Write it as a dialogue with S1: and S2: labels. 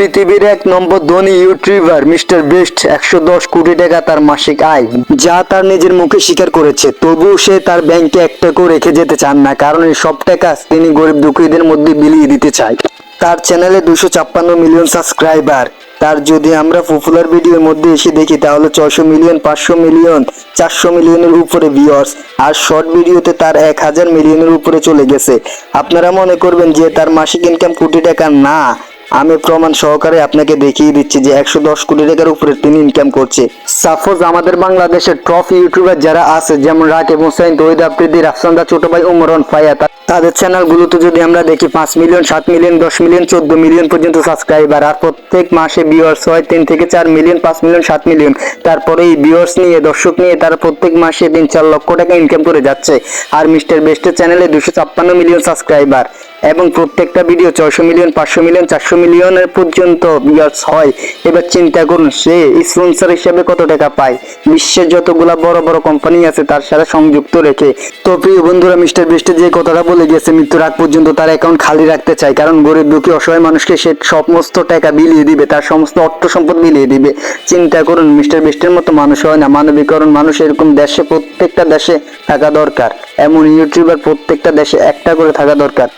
S1: পৃথিবীর এক নম্বর ধনী ইউটিউবার মিস্টার বেস্ট একশো দশ কোটি টাকা তার মাসিক আয়, যা তার নিজের মুখে স্বীকার করেছে। তবুও সে তার ব্যাংকে এক টাকাও রেখে যেতে চান না, কারণ এই সব টাকা তিনি গরিব দুঃখীদের মধ্যে বিলিয়ে দিতে চায়। তার চ্যানেলে দুশো ছাপ্পান্ন মিলিয়ন সাবস্ক্রাইবার। তার যদি আমরা পপুলার ভিডিওর মধ্যে এসে দেখি, তাহলে ছয়শো মিলিয়ন, পাঁচশো মিলিয়ন, চারশো মিলিয়নের উপরে ভিউয়ার্স আর শর্ট ভিডিওতে তার এক হাজার মিলিয়নের উপরে চলে গেছে। আপনারা মনে করবেন যে তার মাসিক ইনকাম কোটি টাকা না। আমি প্রমাণ সহকারে আপনাকে দেখিয়ে দিচ্ছি যে একশো দশ কোটি টাকার উপরে তিনি ইনকাম করছে। সাপোজ আমাদের বাংলাদেশের টপ ইউটিউবার যারা আছে, যেমন রাকিব হোসেন তৈদ আফ্রিদি, রাফসান্দা, ছোট ভাই উমরন ফায়া তা- তাদের চ্যানেলগুলোতে যদি আমরা দেখি পাঁচ মিলিয়ন সাত মিলিয়ন দশ মিলিয়ন চোদ্দ মিলিয়ন পর্যন্ত সাবস্ক্রাইবার আর প্রত্যেক মাসে ভিউয়ার্স হয় তিন থেকে চার মিলিয়ন পাঁচ মিলিয়ন সাত মিলিয়ন তারপরে এই ভিউয়ার্স নিয়ে, দর্শক নিয়ে, তারা প্রত্যেক মাসে তিন চার লক্ষ টাকা ইনকাম করে যাচ্ছে। আর মিস্টার বেস্টের চ্যানেলে দুশো ছাপ্পান্ন মিলিয়ন সাবস্ক্রাইবার এবং প্রত্যেকটা ভিডিও ছয়শো মিলিয়ন পাঁচশো মিলিয়ন চারশো মিলিয়নের পর্যন্ত ভিউয়ার্স হয়। এবার চিন্তা করুন, সে স্পন্সর হিসেবে কত টাকা পায়? বিশ্বের যতগুলা বড় বড় কোম্পানি আছে, তার সাথে সংযুক্ত রেখে। তো প্রিয় বন্ধুরা, মিস্টার বেস্টে যে কথাটা বলে গেছে, মৃত্যুর আগ পর্যন্ত তার অ্যাকাউন্ট খালি রাখতে চায়। কারণ গরিব দুঃখী অসহায় মানুষকে সে সমস্ত টাকা বিলিয়ে দিবে, তার সমস্ত অর্থ সম্পদ বিলিয়ে দিবে। চিন্তা করুন, মিস্টার বেস্টের মতো মানুষ হয় না। মানবিকরণ মানুষ এরকম দেশে, প্রত্যেকটা দেশে থাকা দরকার। এমন ইউটিউবার প্রত্যেকটা দেশে একটা করে থাকা দরকার।